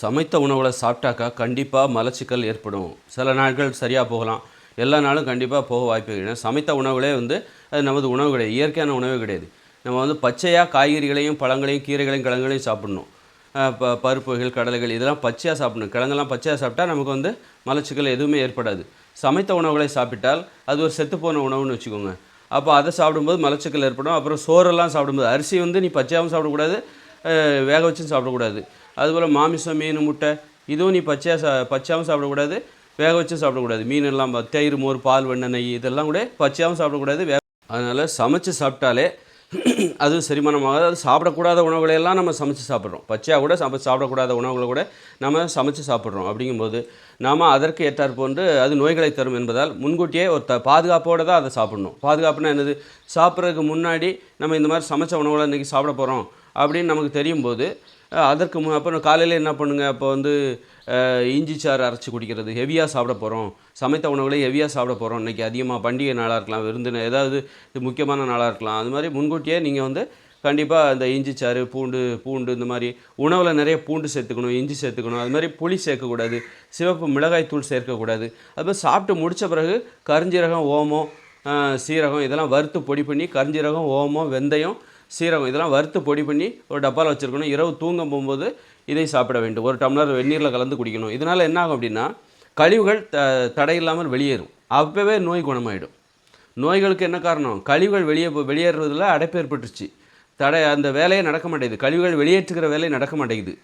சமைத்த உணவுகளை சாப்பிட்டாக்கா கண்டிப்பாக மலச்சிக்கல் ஏற்படும். சில நாட்கள் சரியாக போகலாம். எல்லா நாளும் கண்டிப்பாக போக வாய்ப்பு ஏன்னா சமைத்த உணவுகளே வந்து அது நமது உணவு கிடையாது. இயற்கையான உணவு கிடையாது. நம்ம வந்து பச்சையாக காய்கறிகளையும் பழங்களையும் கீரைகளையும் கிழங்குகளையும் சாப்பிடணும். இப்போ ப பருப்புகள் கடலைகள் இதெல்லாம் பச்சையாக சாப்பிடணும். கிழங்கெல்லாம் பச்சையாக சாப்பிட்டா நமக்கு வந்து மலச்சிக்கல் எதுவுமே ஏற்படாது. சமைத்த உணவுகளை சாப்பிட்டால் அது ஒரு செத்துப்போன உணவுன்னு வச்சுக்கோங்க. அப்போ அதை சாப்பிடும்போது மலச்சிக்கல் ஏற்படும். அப்புறம் சோறெல்லாம் சாப்பிடும்போது அரிசி வந்து நீ பச்சையாகவும் சாப்பிடக்கூடாது. வேக வச்சும் சாப்பிடக்கூடாது. அதுபோல் மாமிசம் மீன் முட்டை இதுவும் நீ பச்சையாக சா பச்சையாகவும் சாப்பிடக்கூடாது வேக வச்சும் சாப்பிடக்கூடாது. மீன் எல்லாம் தயிர் மோர் பால் வெண்ணெய் நெய் இதெல்லாம் கூட பச்சையாகவும் சாப்பிடக்கூடாது வே அதனால் சமைச்சு சாப்பிட்டாலே அது செரிமானமாகாது. அது சாப்பிடக்கூடாத உணவுகளை எல்லாம் நம்ம சமைச்சு சாப்பிட்றோம். பச்சையாக கூட சம சாப்பிடக்கூடாத உணவுகளை கூட நம்ம சமைச்சு சாப்பிட்றோம். அப்படிங்கும்போது நாம் அதற்கு ஏற்றாற் போன்று அது நோய்களை தரும் என்பதால் முன்கூட்டியே ஒரு த பாதுகாப்போடு தான் அதை சாப்பிடணும். பாதுகாப்புனா என்னது? சாப்பிட்றதுக்கு முன்னாடி நம்ம இந்த மாதிரி சமைச்ச உணவுகளை இன்றைக்கி சாப்பிட போகிறோம் அப்படின்னு நமக்கு தெரியும் போது அதற்கு மு அப்புறம் காலையில் என்ன பண்ணுங்கள் அப்போ வந்து இஞ்சி சாறு அரைச்சி குடிக்கிறது. ஹெவியாக சாப்பிட போகிறோம் சமைத்த உணவுகளை ஹெவியாக சாப்பிட போகிறோம் இன்றைக்கி அதிகமாக பண்டிகை நாளாக இருக்கலாம் விருந்தின ஏதாவது இது முக்கியமான நாளாக இருக்கலாம். அது மாதிரி முன்கூட்டியே நீங்கள் வந்து கண்டிப்பாக இந்த இஞ்சி சாறு பூண்டு பூண்டு இந்த மாதிரி உணவில் நிறைய பூண்டு சேர்த்துக்கணும் இஞ்சி சேர்த்துக்கணும். அது மாதிரி புளி சேர்க்கக்கூடாது சிவப்பு மிளகாய் தூள் சேர்க்கக்கூடாது. அது மாதிரி சாப்பிட்டு முடித்த பிறகு கருஞ்சீரகம் ஓமம் சீரகம் இதெல்லாம் வறுத்து பொடி பண்ணி கருஞ்சீரகம் ஓமம் வெந்தயம் சீரகம் இதெல்லாம் வறுத்து பொடி பண்ணி ஒரு டப்பாவில் வச்சுருக்கணும். இரவு தூங்க போகும்போது இதை சாப்பிட வேண்டும். ஒரு டம்ளர் வெந்நீரில் கலந்து குடிக்கணும். இதனால் என்ன ஆகும் அப்படின்னா கழிவுகள் த தடையில்லாமல் வெளியேறும். அப்போவே நோய் குணமாயிடும். நோய்களுக்கு என்ன காரணம்? கழிவுகள் வெளியே போ- வெளியேறுவதில் அடைப்பு ஏற்பட்டுருச்சு. தடை அந்த வேலையே நடக்க மாட்டேங்குது. கழிவுகள் வெளியேற்றுகிற வேலை நடக்க மாட்டேங்குது.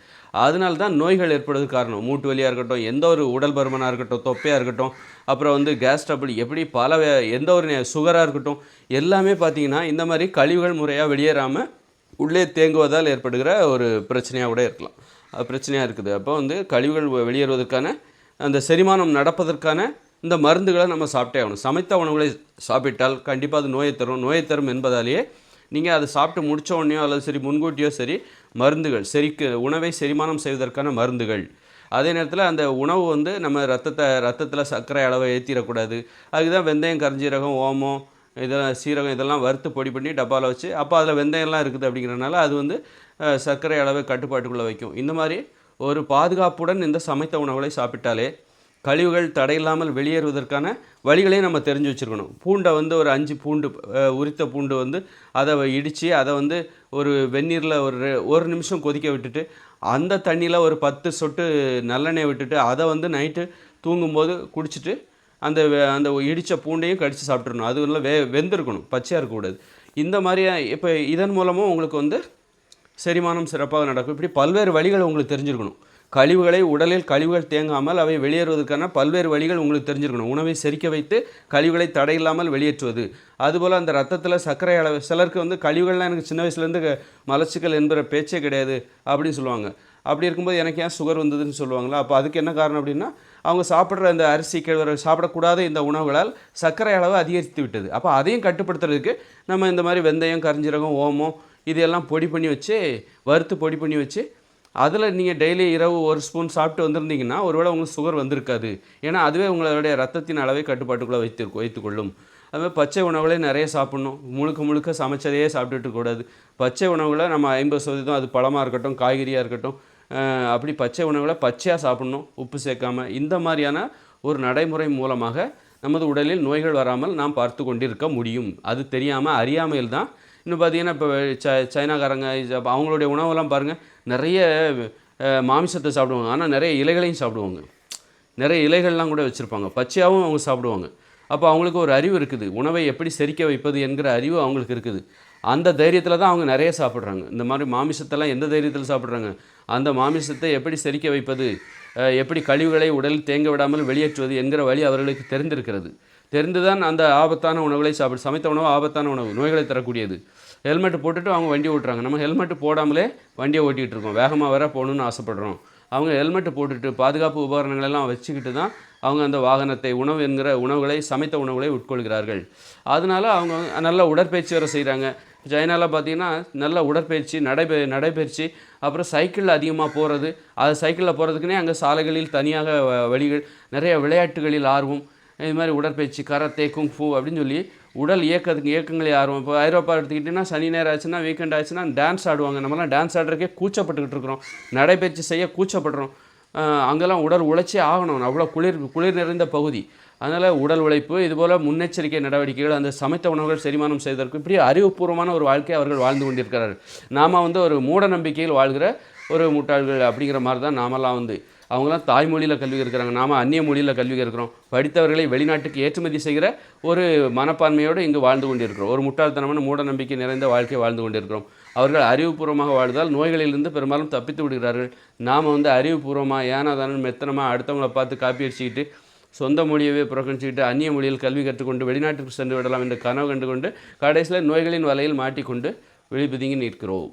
அதனால தான் நோய்கள் ஏற்படுறதுக்கு காரணம். மூட்டு வலியாக இருக்கட்டும் எந்த ஒரு உடல் பருமனாக இருக்கட்டும் தொப்பையாக இருக்கட்டும் அப்புறம் வந்து கேஸ் ட்ரபிள் எப்படி பல எந்த ஒரு சுகராக இருக்கட்டும் எல்லாமே பார்த்தீங்கன்னா இந்த மாதிரி கழிவுகள் முறையாக வெளியேறாமல் உள்ளே தேங்குவதால் ஏற்படுகிற ஒரு பிரச்சனையாக கூட இருக்கலாம். அது பிரச்சனையாக இருக்குது. அப்போ வந்து கழிவுகள் வெளியேறுவதற்கான அந்த செரிமானம் நடப்பதற்கான இந்த மருந்துகளை நம்ம சாப்பிட்டே ஆகணும். சமைத்த உணவுகளை சாப்பிட்டால் கண்டிப்பாக அது நோயை தரும். நோயை தரும் என்பதாலேயே நீங்கள் அதை சாப்பிட்டு முடித்த உடனேயோ அல்லது சரி முன்கூட்டியோ சரி மருந்துகள் செரிக்க உணவை செரிமானம் செய்வதற்கான மருந்துகள். அதே நேரத்தில் அந்த உணவு வந்து நம்ம ரத்தத்தை ரத்தத்தில் சர்க்கரை அளவை ஏற்றிடக்கூடாது அதுக்கு தான் வெந்தயம் கரிஞ்சீரகம் ஓமம் இதெல்லாம் சீரகம் இதெல்லாம் வறுத்து பொடி பண்ணி டப்பாவில் வச்சு அப்போ அதில் வெந்தயம்லாம் இருக்குது அப்படிங்கிறனால அது வந்து சர்க்கரை அளவை கட்டுப்பாட்டுக்குள்ளே வைக்கும். இந்த மாதிரி ஒரு பாதுகாப்புடன் இந்த சமைத்த உணவுகளை சாப்பிட்டாலே கழிவுகள் தடையில்லாமல் வெளியேறுவதற்கான வழிகளையும் நம்ம தெரிஞ்சு வச்சுருக்கணும். பூண்டை வந்து ஒரு அஞ்சு பூண்டு உரித்த பூண்டு வந்து அதை இடித்து அதை வந்து ஒரு வெந்நீரில் ஒரு ஒரு நிமிஷம் கொதிக்க விட்டுட்டு அந்த தண்ணியில் ஒரு பத்து சொட்டு நல்லெண்ணெய் விட்டுட்டு அதை வந்து நைட்டு தூங்கும்போது குடிச்சிட்டு அந்த அந்த இடித்த பூண்டையும் கடித்து சாப்பிட்றணும் அது இல்லை வே வெந்திருக்கணும். பச்சையாக இருக்கக்கூடாது. இந்த மாதிரி இப்போ இதன் மூலமும் உங்களுக்கு வந்து செரிமானம் சிறப்பாக நடக்கும். இப்படி பல்வேறு வழிகள் உங்களுக்கு தெரிஞ்சிருக்கணும். கழிவுகளை உடலில் கழிவுகள் தேங்காமல் அவை வெளியேறுவதற்கான பல்வேறு வழிகள் உங்களுக்கு தெரிஞ்சிருக்கணும். உணவை செரிக்க வைத்து கழிவுகளை தடையில்லாமல் வெளியேற்றுவது. அதுபோல் அந்த ரத்தத்தில் சர்க்கரை அளவு சிலருக்கு வந்து கழிவுகள்லாம் எனக்கு சின்ன வயசுலேருந்து மலச்சிக்கல் என்கிற பேச்சே கிடையாது அப்படின்னு சொல்லுவாங்க. அப்படி இருக்கும்போது எனக்கு ஏன் சுகர் வந்ததுன்னு சொல்லுவாங்களா? அப்போ அதுக்கு என்ன காரணம் அப்படின்னா அவங்க சாப்பிட்ற அந்த அரிசி கேழ்வரகு சாப்பிடக்கூடாத இந்த உணவுகளால் சர்க்கரை அளவு அதிகரித்து விட்டது. அப்போ அதையும் கட்டுப்படுத்துறதுக்கு நம்ம இந்த மாதிரி வெந்தயம் கரிஞ்சீரகம் ஓமம் இதையெல்லாம் பொடி பண்ணி வச்சு வறுத்து பொடி பண்ணி வச்சு அதில் நீங்கள் டெய்லி இரவு ஒரு ஸ்பூன் சாப்பிட்டு வந்திருந்தீங்கன்னா ஒருவேளை உங்களுக்கு சுகர் வந்திருக்காது. ஏன்னா அதுவே உங்களுடைய ரத்தத்தின் அளவை கட்டுப்பாட்டுக்குள்ளே வைத்து வைத்துக்கொள்ளும். அதுமாதிரி பச்சை உணவுகளே நிறைய சாப்பிட்ணும். முழுக்க முழுக்க சமைச்சதையே சாப்பிட்டுட்டு கூடாது பச்சை உணவுகளை நம்ம ஐம்பது சதவீதம் அது பழமாக இருக்கட்டும் காய்கறியாக இருக்கட்டும் அப்படி பச்சை உணவுகளை பச்சையாக சாப்பிட்ணும் உப்பு சேர்க்காம. இந்த மாதிரியான ஒரு நடைமுறை மூலமாக நமது உடலில் நோய்கள் வராமல் நாம் பார்த்து கொண்டிருக்க முடியும். அது தெரியாமல் அறியாமையில் தான் இன்னும் பார்த்தீங்கன்னா இப்போ ச சைனாக்காரங்க அவங்களுடைய உணவெல்லாம் பாருங்கள் நிறைய மாமிசத்தை சாப்பிடுவாங்க. ஆனால் நிறைய இலைகளையும் சாப்பிடுவாங்க. நிறைய இலைகள்லாம் கூட வச்சுருப்பாங்க. பச்சையாகவும் அவங்க சாப்பிடுவாங்க. அப்போ அவங்களுக்கு ஒரு அறிவு இருக்குது. உணவை எப்படி செரிக்க வைப்பது என்கிற அறிவு அவங்களுக்கு இருக்குது. அந்த தைரியத்தில் தான் அவங்க நிறைய சாப்பிட்றாங்க. இந்த மாதிரி மாமிசத்தெல்லாம் எந்த தைரியத்தில் சாப்பிட்றாங்க? அந்த மாமிசத்தை எப்படி செரிக்க வைப்பது? எப்படி கழிவுகளை உடலில் தேங்க விடாமல் வெளியேற்றுவது என்கிற வழி அவர்களுக்கு தெரிந்திருக்கிறது. தெரிந்துதான் அந்த ஆபத்தான உணவுகளை சாப்பிடு சமைத்த உணவு ஆபத்தான உணவு நோய்களை தரக்கூடியது. ஹெல்மெட் போட்டுட்டு அவங்க வண்டி ஓட்டுறாங்க. நம்ம ஹெல்மெட் போடாமலே வண்டியை ஓட்டிகிட்டு இருக்கோம். வேகமாக வர போகணுன்னு ஆசைப்படுறோம். அவங்க ஹெல்மெட் போட்டுட்டு பாதுகாப்பு உபகரணங்களெல்லாம் வச்சுக்கிட்டு தான் அவங்க அந்த வாகனத்தை உணவு என்கிற உணவுகளை சமைத்த உணவுகளை உட்கொள்கிறார்கள். அதனால அவங்க நல்ல உடற்பயிற்சி வேறு செய்கிறாங்க சைனாவில் பார்த்தீங்கன்னா நல்ல உடற்பயிற்சி நடைபெ நடைபயிற்சி அப்புறம் சைக்கிளில் அதிகமாக போகிறது அது சைக்கிளில் போகிறதுக்குனே அங்கே சாலைகளில் தனியாக வ- வழிகள் நிறைய விளையாட்டுகளில் ஆர்வம் இது மாதிரி உடற்பயிற்சி கராத்தே குங்ஃபு அப்படின்னு சொல்லி உடல் இயக்கத்துக்கு இயக்கங்களை ஆர்வம். இப்போ ஐரோப்பா எடுத்துக்கிட்டிங்கன்னா சனி நேரம் ஆச்சுன்னா வீக்கெண்ட் ஆச்சுன்னா டான்ஸ் ஆடுவாங்க. நம்மலாம் டான்ஸ் ஆடுறதுக்கே கூச்சப்பட்டுக்கிட்டு இருக்கிறோம். நடைபயிற்சி செய்ய கூச்சப்படுறோம். அங்கெல்லாம் உடல் உழைச்சே ஆகணும். அவ்வளோ குளிர் குளிர் நிறைந்த பகுதி. அதனால் உடல் உழைப்பு இதுபோல் முன்னெச்சரிக்கை நடவடிக்கைகள் அந்த சமைத்த உணவுகள் செரிமானம் செய்வதற்கு இப்படி அறிவுபூர்வமான ஒரு வாழ்க்கையை அவர்கள் வாழ்ந்து கொண்டிருக்கிறார்கள். நாம் வந்து ஒரு மூட நம்பிக்கையில் வாழ்கிற ஒரு முட்டாள்கள் அப்படிங்கிற மாதிரி தான் நாமெல்லாம் வந்து அவங்களாம் தாய்மொழியில் கல்வி இருக்கிறாங்க நாம் அந்நிய மொழியில் கல்வி இருக்கிறோம் படித்தவர்களை வெளிநாட்டுக்கு ஏற்றுமதி செய்கிற ஒரு மனப்பான்மையோடு இங்கு வாழ்ந்து கொண்டிருக்கிறோம். ஒரு முட்டாள்தனமான மூட நம்பிக்கை நிறைந்த வாழ்க்கையை வாழ்ந்து கொண்டிருக்கிறோம். அவர்கள் அறிவுபூர்வமாக வாழ்ந்தால் நோய்களிலிருந்து பெரும்பாலும் தப்பித்து விடுகிறார்கள். நாம் வந்து அறிவுபூர்வமாக ஏனாதானு மெத்தனமாக அடுத்தவங்களை பார்த்து காப்பி அடிச்சுக்கிட்டு சொந்த மொழியவே புறக்கணிச்சுக்கிட்டு அந்நிய மொழியில் கல்வி கற்றுக்கொண்டு வெளிநாட்டுக்கு சென்று விடலாம் என்று கனவு கண்டுகொண்டு கடைசியில் நோய்களின் வலையில் மாட்டிக்கொண்டு வெளிப்பதுங்கி நிற்கிறோம்.